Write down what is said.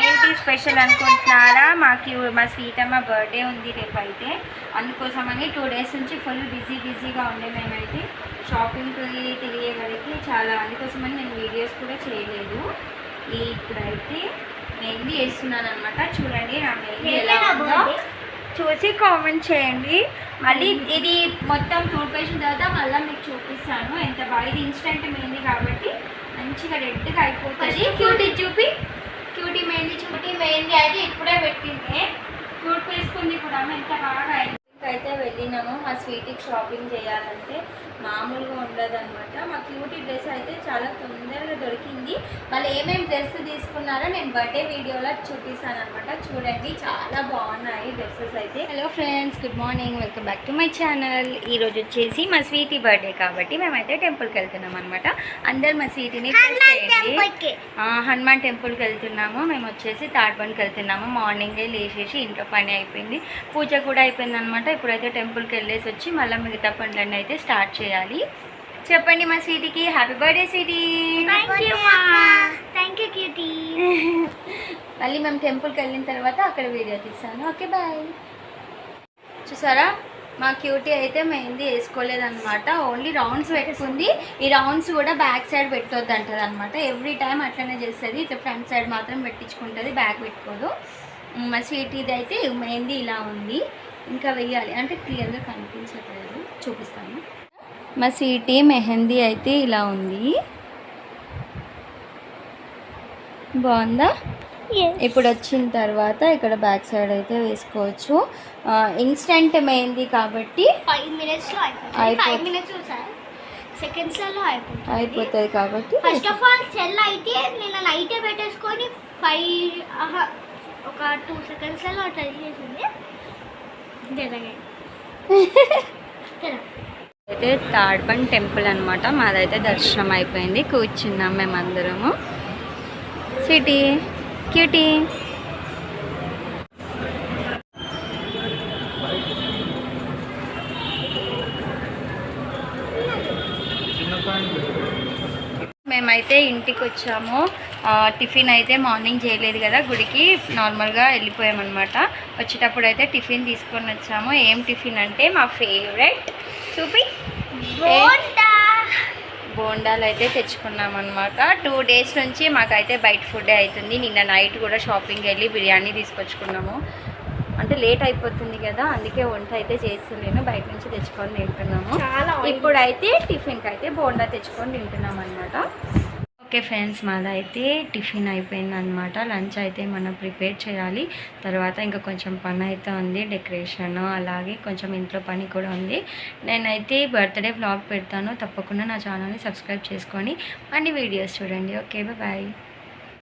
ఏంటి స్పెషల్ అనుకుంటున్నారా? మాకు మా స్వీటమ్మ బర్త్డే ఉంది రేపు అయితే అందుకోసమని టూ డేస్ నుంచి ఫుల్ బిజీ బిజీగా ఉండే మేమైతే షాపింగ్కి తిరిగే వరకు చాలా అందుకోసమని నేను వీడియోస్ కూడా చేయలేదు. ఈ ఇప్పుడైతే మెహందీ వేస్తున్నాను అనమాట చూడండి నా మెహందీ ఎలా ఉందో. చూసి కామెంట్ చేయండి. మళ్ళీ ఇది మొత్తం టూర్ పేసిన తర్వాత మళ్ళీ మీకు చూపిస్తాను. ఎంత బాగా ఇది ఇన్స్టెంట్ మెహందీ కాబట్టి మంచిగా రెడ్గా అయిపోతుంది. క్యూటీ చూపి. క్యూటీ మెహందీ చూపి మెహందీ అయితే ఇప్పుడే పెట్టింది. క్యూట్ వేసుకుంది కూడా ఎంత బాగా అయింది. అయితే వెళ్ళినాము మా స్వీట్కి షాపింగ్ చేయాలంటే మామూలుగా ఉండదు అనమాట మా క్యూటీ డ్రెస్ అయితే చాలా తొందరగా దొరికింది. మళ్ళీ ఏమేమి డ్రెస్ తీసుకున్నారో నేను బర్త్డే వీడియోలో చూపిస్తాను అనమాట చూడండి చాలా బాగున్నాయి డ్రెస్సెస్ అయితే. Hello friends good morning welcome back to my channel ఈరోజు వచ్చేసి మా స్వీటీ బర్త్డే కాబట్టి మేమైతే టెంపుల్కి వెళ్తున్నాం అనమాట అందరు మా స్వీటీని హనుమాన్ టెంపుల్కి. వెళ్తున్నాము. మేము వచ్చేసి తాడ్బండ్కి వెళ్తున్నాము. మార్నింగే లేచేసి ఇంట్లో పని అయిపోయింది. పూజ కూడా అయిపోయింది అనమాట ఇప్పుడైతే టెంపుల్కి వెళ్ళేసి వచ్చి మళ్ళీ మిగతా పనులన్నీ అయితే స్టార్ట్ చేయాలి. చెప్పండి మా స్వీటీకి. Happy birthday Sweety. Thank you cutie మళ్ళీ మేము టెంపుల్కి వెళ్ళిన తర్వాత అక్కడ వీడియో తీస్తాను. ఓకే బాయ్ చూసారా? మా క్యూటీ అయితే మెహందీ వేసుకోలేదన్నమాట. ఓన్లీ రౌండ్స్ పెట్టుకుంది. ఈ రౌండ్స్ కూడా బ్యాక్ సైడ్ పెట్టొద్దు అంటది అనమాట ఎవ్రీ టైం అట్లనే చేస్తుంది. ఇట్లా ఫ్రంట్ సైడ్ మాత్రం పెట్టించుకుంటుంది. బ్యాక్ పెట్టుకోదు. మా స్వీటీది అయితే మెహందీ ఇలా ఉంది. ఇంకా వెయ్యాలి. అంటే క్లియర్గా కనిపించట్లేదు. చూపిస్తాను. మా స్వీటీ మెహందీ అయితే ఇలా ఉంది. బాగుందా? ఇప్పుడు వచ్చిన తర్వాత ఇక్కడ బ్యాక్ సైడ్ అయితే వేసుకోవచ్చు. ఇన్స్టెంట్ మెహందీ కాబట్టి ఫైవ్ మినిట్స్లో అయిపోతుంది. ఫైవ్ కాబట్టి ఫస్ట్ ఆఫ్ ఆల్ సెల్ అయితే నిన్న నైటే పెట్టేసుకొని ఫైవ్ ఒక టూ సెకండ్స్లలో ట్రై చేసింది. అయితే తాడ్బండ్ టెంపుల్ అనమాట మాదైతే దర్శనం అయిపోయింది. కూర్చున్నాం మేమందరము. City cutie. మేమైతే ఇంటికి వచ్చాము టిఫిన్ అయితే మార్నింగ్ చేయలేదు కదా గుడికి నార్మల్గా వెళ్ళిపోయామన్నమాట. వచ్చేటప్పుడు అయితే టిఫిన్ తీసుకొని వచ్చాము. ఏం టిఫిన్ అంటే మా ఫేవరెట్ చూపి. బోండా. బోండాలు అయితే తెచ్చుకున్నాం అనమాట టూ డేస్ నుంచి మాకైతే బయట ఫుడ్ అవుతుంది నిన్న నైట్ కూడా షాపింగ్ వెళ్ళి బిర్యానీ తీసుకొచ్చుకున్నాము. అంటే లేట్ అయిపోతుంది కదా అందుకే వంట అయితే చేస్తలేను బయట నుంచి తెచ్చుకొని తింటున్నాము. ఇప్పుడైతే టిఫిన్కి అయితే బోండా తెచ్చుకొని తింటున్నాం అనమాట ఓకే ఫ్రెండ్స్ మాదైతే టిఫిన్ అయిపోయింది అనమాట లంచ్ అయితే మనం ప్రిపేర్ చేయాలి. తర్వాత ఇంకా కొంచెం పని అయితే ఉంది డెకరేషన్ అలాగే కొంచెం ఇంట్లో పని కూడా ఉంది. నేనైతే బర్త్డే వ్లాగ్ పెడతాను. తప్పకుండా నా ఛానల్ని సబ్స్క్రైబ్ చేసుకొని అన్ని వీడియోస్ చూడండి. Okay bye.